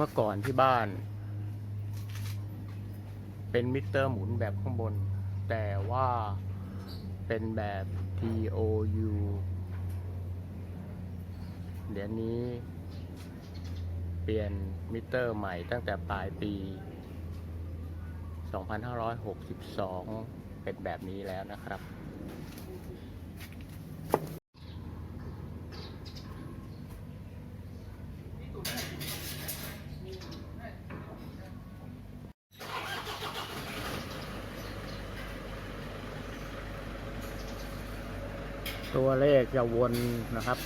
มื่อก่อนที่บ้าน เป็นมิเตอร์หมุนแบบข้างบน แต่ว่าเป็นแบบ TOU เดี๋ยวนี้เปลี่ยนมิเตอร์ใหม่ตั้งแต่ปลายปี 2562 เป็นแบบนี้แล้วนะครับ ตัวเลขจะวนนะครับ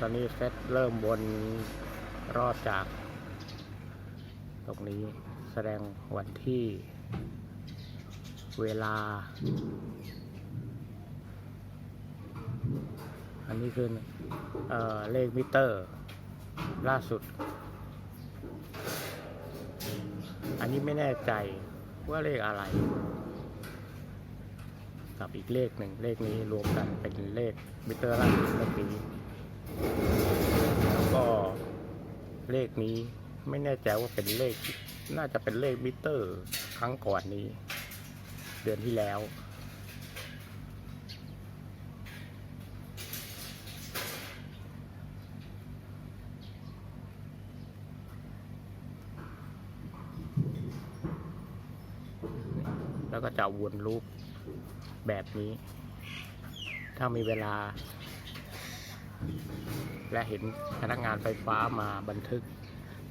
ตอนนี้เซตเริ่มวนรอดจาก ตรงนี้แสดงวันที่เวลา อันนี้คือเออเลขมิเตอร์ ล่าสุด อันนี้ไม่แน่ใจว่าเลขอะไร กับอีกเลขหนึ่งเลขนี้รวมกันเป็นเลขมิเตอร์ล่าสุดเมื่อกี้แล้วก็เลขนี้ไม่แน่ใจว่าเป็นเลข น่าจะเป็นเลขมิเตอร์ครั้งก่อนนี้ เดือนที่แล้ว แล้วก็จะวนลูป แบบนี้ ถ้ามีเวลา และเห็นพนักงานไฟฟ้ามาบันทึก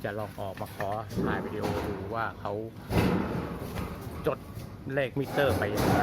จะลองออกมาขอถ่ายวิดีโอดูว่าเขาจดเลขมิเตอร์ไปยังไง